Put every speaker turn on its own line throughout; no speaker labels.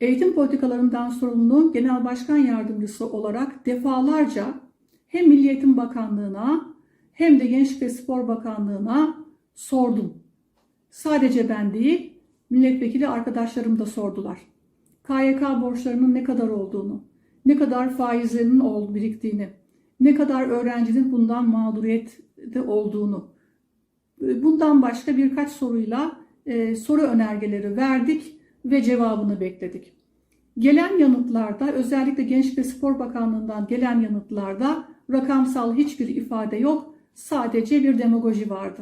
Eğitim politikalarından sorumlu Genel Başkan Yardımcısı olarak defalarca hem Milli Eğitim Bakanlığı'na hem de Gençlik ve Spor Bakanlığı'na sordum. Sadece ben değil, milletvekili arkadaşlarım da sordular. KYK borçlarının ne kadar olduğunu, ne kadar faizlerinin ol- biriktiğini, ne kadar öğrencinin bundan mağduriyette olduğunu, bundan başka birkaç soruyla e, soru önergeleri verdik ve cevabını bekledik. Gelen yanıtlarda özellikle Gençlik ve Spor Bakanlığı'ndan gelen yanıtlarda rakamsal hiçbir ifade yok. Sadece bir demagoji vardı.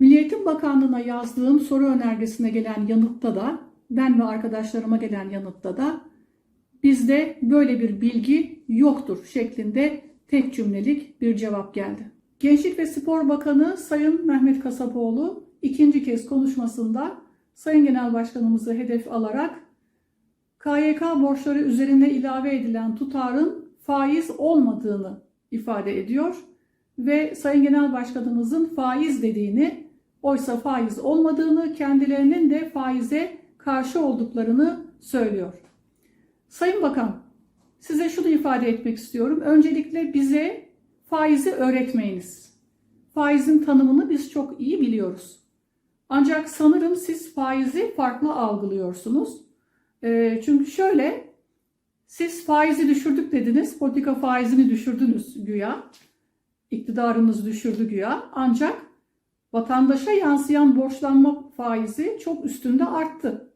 Milli Eğitim Bakanlığı'na yazdığım soru önergesine gelen yanıtta da ben ve arkadaşlarıma gelen yanıtta da bizde böyle bir bilgi yoktur şeklinde tek cümlelik bir cevap geldi. Gençlik ve Spor Bakanı Sayın Mehmet Kasapoğlu ikinci kez konuşmasında Sayın Genel Başkanımızı hedef alarak KYK borçları üzerine ilave edilen tutarın faiz olmadığını ifade ediyor ve Sayın Genel Başkanımızın faiz dediğini oysa faiz olmadığını kendilerinin de faize karşı olduklarını söylüyor. Sayın Bakan, size şunu ifade etmek istiyorum. Öncelikle bize faizi öğretmeyiniz. Faizin tanımını biz çok iyi biliyoruz. Ancak sanırım siz faizi farklı algılıyorsunuz. E, çünkü şöyle, siz faizi düşürdük dediniz, politika faizini düşürdünüz güya. İktidarınız düşürdü güya. Ancak vatandaşa yansıyan borçlanma faizi çok üstünde arttı.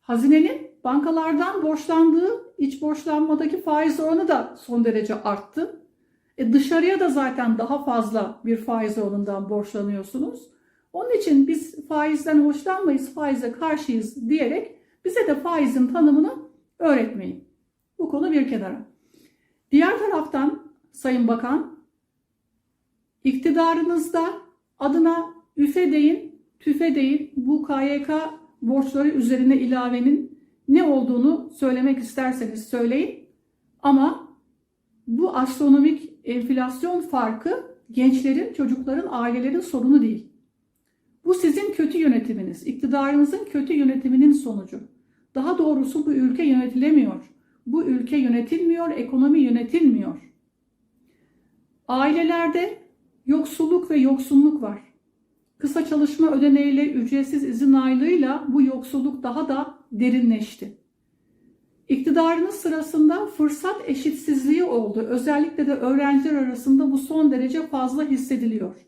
Hazinenin bankalardan borçlandığı iç borçlanmadaki faiz oranı da son derece arttı. E dışarıya da zaten daha fazla bir faiz oranından borçlanıyorsunuz. Onun için biz faizden hoşlanmayız, faize karşıyız diyerek bize de faizin tanımını öğretmeyin. Bu konu bir kenara. Diğer taraftan Sayın Bakan, iktidarınızda adına üfe deyin, tüfe deyin bu KYK borçları üzerine ilavenin ne olduğunu söylemek isterseniz söyleyin. Ama bu astronomik enflasyon farkı gençlerin, çocukların, ailelerin sorunu değil. Bu sizin kötü yönetiminiz, iktidarınızın kötü yönetiminin sonucu. Daha doğrusu bu ülke yönetilemiyor. Bu ülke yönetilmiyor, ekonomi yönetilmiyor. Ailelerde yoksulluk ve yoksunluk var. Kısa çalışma ödeneğiyle ücretsiz izin aylığıyla bu yoksulluk daha da derinleşti. İktidarınız sırasında fırsat eşitsizliği oldu. Özellikle de öğrenciler arasında bu son derece fazla hissediliyor.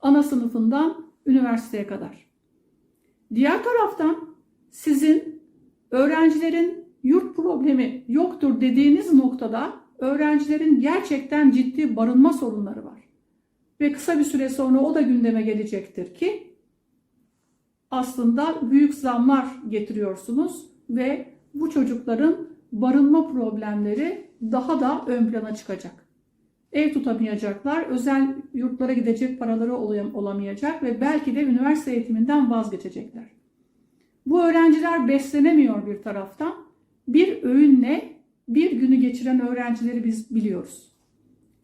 Ana sınıfından üniversiteye kadar. Diğer taraftan sizin öğrencilerin yurt problemi yoktur dediğiniz noktada öğrencilerin gerçekten ciddi barınma sorunları var. Ve kısa bir süre sonra o da gündeme gelecektir ki aslında büyük zamlar getiriyorsunuz ve bu çocukların barınma problemleri daha da ön plana çıkacak. Ev tutamayacaklar, özel yurtlara gidecek paraları olamayacak ve belki de üniversite eğitiminden vazgeçecekler. Bu öğrenciler beslenemiyor bir taraftan. Bir öğünle bir günü geçiren öğrencileri biz biliyoruz.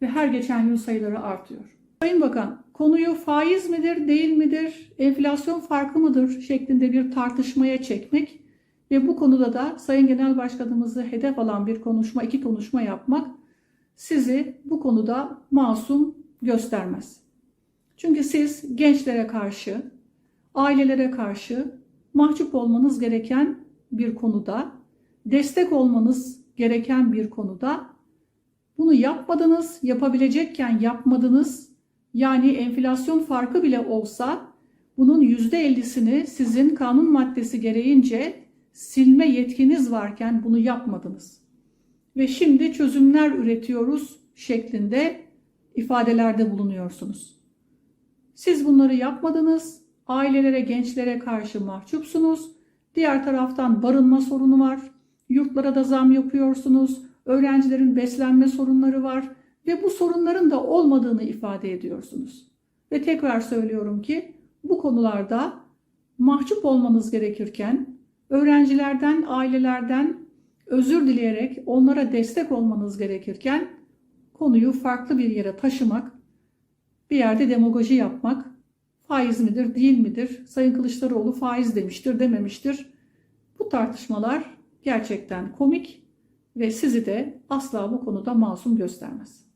Ve her geçen gün sayıları artıyor. Sayın Bakan, konuyu faiz midir, değil midir, enflasyon farkı mıdır şeklinde bir tartışmaya çekmek ve bu konuda da Sayın Genel Başkanımızı hedef alan bir konuşma, iki konuşma yapmak sizi bu konuda masum göstermez. Çünkü siz gençlere karşı, ailelere karşı mahcup olmanız gereken bir konuda, destek olmanız gereken bir konuda bunu yapmadınız, yapabilecekken yapmadınız. Yani enflasyon farkı bile olsa bunun %50'sini sizin kanun maddesi gereğince silme yetkiniz varken bunu yapmadınız. Ve şimdi çözümler üretiyoruz şeklinde ifadelerde bulunuyorsunuz. Siz bunları yapmadınız. Ailelere, gençlere karşı mahcupsunuz. Diğer taraftan barınma sorunu var. Yurtlara da zam yapıyorsunuz. Öğrencilerin beslenme sorunları var ve bu sorunların da olmadığını ifade ediyorsunuz. Ve tekrar söylüyorum ki bu konularda mahcup olmanız gerekirken öğrencilerden, ailelerden özür dileyerek onlara destek olmanız gerekirken konuyu farklı bir yere taşımak, bir yerde demagoji yapmak, faiz midir, değil midir, Sayın Kılıçdaroğlu faiz demiştir, dememiştir. Bu tartışmalar gerçekten komik ve sizi de asla bu konuda masum göstermez.